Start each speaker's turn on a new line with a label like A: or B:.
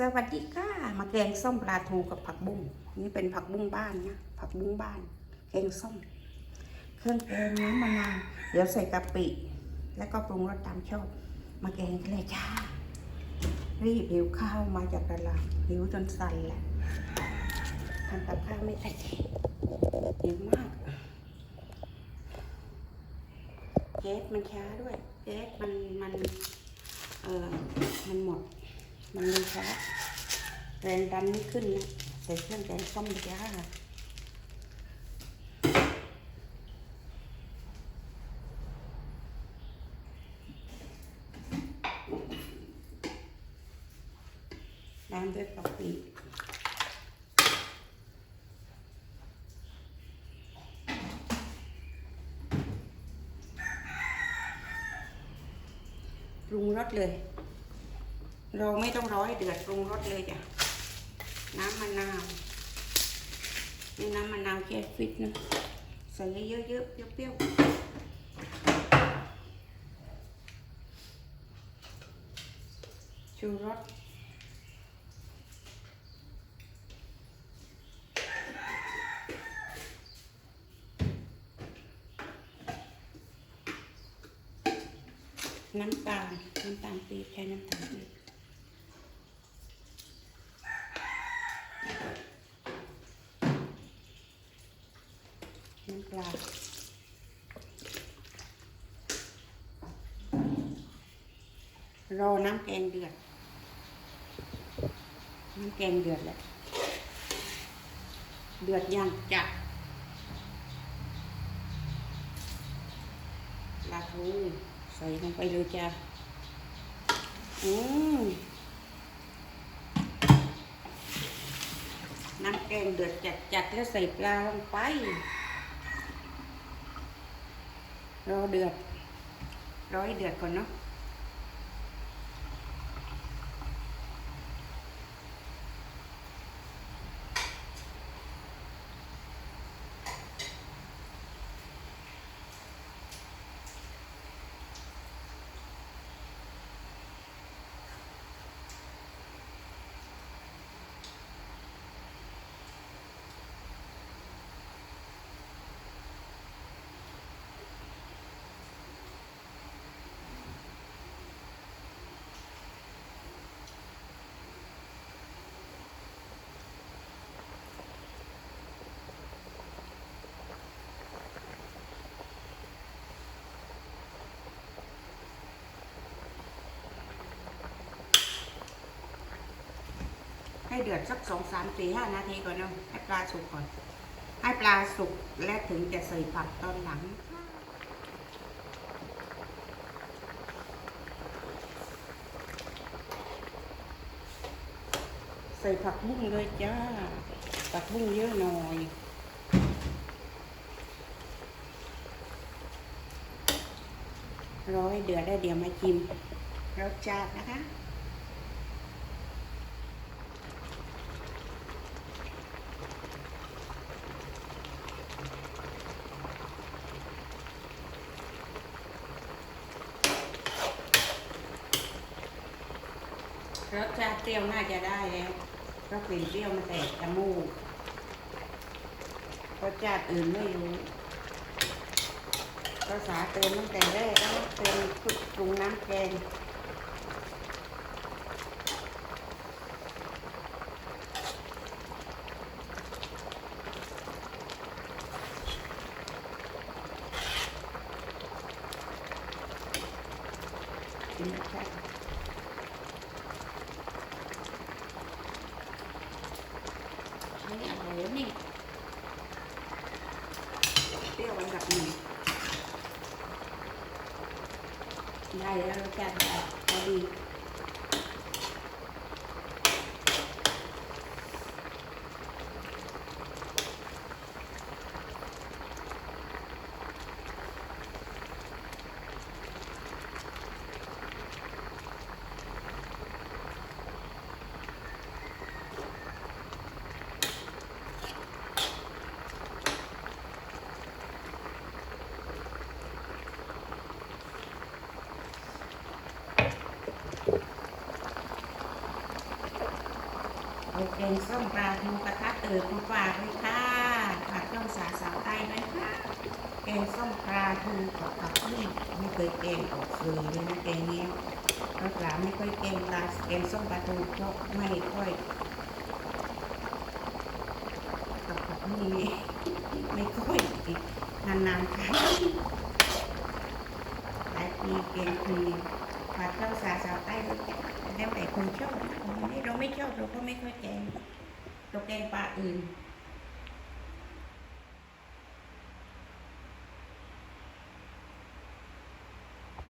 A: สวัสดีค่ะมาแกงส้มปลาทูกับผักบุ้งนี่เป็นผักบุ้งบ้านนะผักบุ้งบ้าน แกงส้ม เครื่องแกงน้ำมะนาวเดี๋ยวใส่กะปิ แล้วก็ปรุงรสตามชอบมาแกงกันเลยจ้ารีบหิวข้าวมาจากตลาดหิวจนสั่นแหละทำกับข้าวไม่ทันทีหิวมากแก๊สมันช้าด้วยแก๊สมันมันเออมันหมด มันเลยช้าแรงดันไม่ขึ้นนะใส่เครื่องแกงส้มเลยจ้าน้ำด้วยกะปิปรุงรสเลย เราไม่ต้องร้อยเดือดปรุงรสเลยจ้ะ น้ำมะนาวนี่น้ำมะนาวแค่ฟิตนะใส่เยอะๆเปรี้ยวๆชูรสน้ำตาลน้ำตาลปี๊บใช้น้ำตาลปี๊บ ปลารอน้ำแกงเดือด น้ำแกงเดือดแหละ เดือดยังจัดลาทูใส่ลงไปเลยจ้ะอืมน้ำแกงเดือดจัดจัดแล้วใส่ปลาลงไป รอเดือดร้อยเดือดก่อนเนาะ ให้เดือดสักสองสามสี่ห้านาทีก่อนเนาะให้ปลาสุกก่อน ให้ปลาสุกและถึงจะใส่ผักตอนหลังใส่ผักบุ้งเลยจ้า ผักบุ้งเยอะหน่อยร้อยเดือดได้วเดี๋ยวมาชิมรสชาตินะคะ รสชาติเปรี้ยวน่าจะได้แล้วเพราะกลิ่นเปรี้ยวมันแตกจมูกรสชาติอื่นไม่รู้ภาษาเติมตั้งแต่แรกแล้วเติมปรุงน้ำแกงกินรสชาตินี่ว นี่เปรี้ยวอันดับหนึ่งได้แล้วรสชาติได้พอดี แกงส้มปลาทูกระทะตื่นมาฝากเลยค่ะฝากช่องสาสาวใต้ด้วยค่ะแกงส้มปลาทูกับผักนี่ไม่เคยแกงออกเคยเลยนะแกงเนี้ยรสหลาไม่ค่อยแกงปลาแกงส้มปลาทูเพราะไม่ค่อยกับผักนี่ไม่ค่อยนานๆค่ะหลายปีแกงทีฝากช่องสาสาวใต้ด้วยจ้ะ แล้วแต่คนชอบเราไม่ชอบเราก็ไม่ค่อยแกงเราแกงปลาอื่น